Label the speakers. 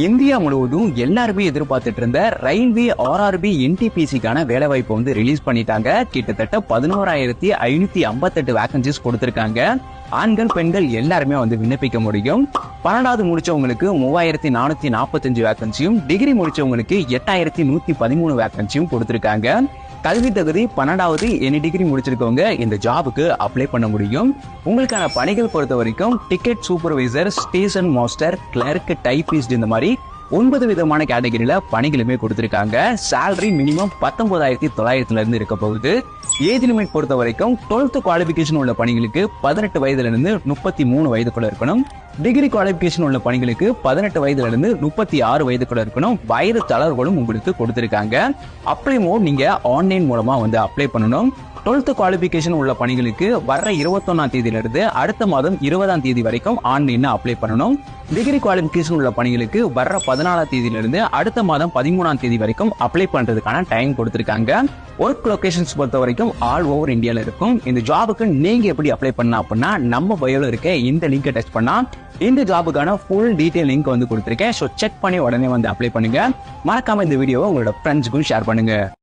Speaker 1: India முழுவதும் எல்லாருமே எதிர்பார்த்துட்டு இருந்த ரயில்வே ஆர்ஆர்பி என்டிபிசிக்கான வேலைவாய்ப்பு வந்து ரிலீஸ் பண்ணிட்டாங்க. கிட்டத்தட்ட பதினோராயிரத்தி ஐநூத்தி ஐம்பத்தெட்டு வேகன்சிஸ் கொடுத்திருக்காங்க. ஆண்கள் பெண்கள் எல்லாருமே வந்து விண்ணப்பிக்க முடியும். பன்னெண்டாவது முடிச்சவங்களுக்கு மூவாயிரத்தி நானூத்தி நாற்பத்தஞ்சு வேகன்சியும் டிகிரி முடிச்சவங்களுக்கு எட்டாயிரத்தி நூத்தி பதிமூணு வேகன்சியும் கொடுத்திருக்காங்க. கல்வி தகுதி பன்னெண்டாவது எனி டிகிரி முடிச்சிருக்கவங்க இந்த ஜாபுக்கு அப்ளை பண்ண முடியும். உங்களுக்கான பணிகள் பொறுத்த வரைக்கும் ticket supervisor station master clerk typist இந்த மாதிரி ஒன்பது விதமான கேட்டகரியில பணிகளுமே கொடுத்திருக்காங்க. சேலரி மினிமம் பத்தொன்பதாயிரத்தி தொள்ளாயிரத்துல இருந்து இருக்க போகுது. ஏஜ் லிமிட் பொறுத்த வரைக்கும் டுவெல்த் குவாலிபிகேஷன் உள்ள பணிகளுக்கு பதினெட்டு வயதுல இருந்து முப்பத்தி மூணு வயதுக்குள்ள இருக்கணும். டிகிரி குவாலிபிகேஷன் உள்ள பணிகளுக்கு பதினெட்டு வயதுல இருந்து முப்பத்தி ஆறு வயதுக்குள்ள இருக்கணும். வயது தளர்வுகளும் உங்களுக்கு கொடுத்திருக்காங்க. அப்ளை மோட் நீங்க ஆன்லைன் மூலமா வந்து அப்ளை பண்ணணும். டுவெல்த் குவாலிஃபிகேஷன் உள்ள பணிகளுக்கு வர இருபத்தொன்னாம் தேதியிலிருந்து அடுத்த மாதம் இருபதாம் தேதி வரைக்கும் ஆன்லைன்ல அப்ளை பண்ணணும். டிகிரி குவாலிஃபிகேஷன் உள்ள பணிகளுக்கு வர பதினாலாம் தேதியிலிருந்து அடுத்த மாதம் பதிமூணாம் தேதி வரைக்கும் அப்ளை பண்றதுக்கான டைம் கொடுத்திருக்காங்க. ஒர்க் லொகேஷன்ஸ் பொறுத்த வரைக்கும் ஆல் ஓவர் இந்தியாவில் இருக்கும். இந்த ஜாபுக்கு நீங்க எப்படி அப்ளை பண்ணலாம் அப்படின்னா நம்ம பயோல இருக்க இந்த லிங்கை டச் பண்ணா இந்த ஜாபுக்கான ஃபுல் டீட்டெயில் லிங்க் வந்து கொடுத்துருக்கேன். ஸோ செக் பண்ணி உடனே வந்து அப்ளை பண்ணுங்க. மறக்காம இந்த வீடியோவை உங்களோட ஃப்ரெண்ட்ஸுக்கும் ஷேர் பண்ணுங்க.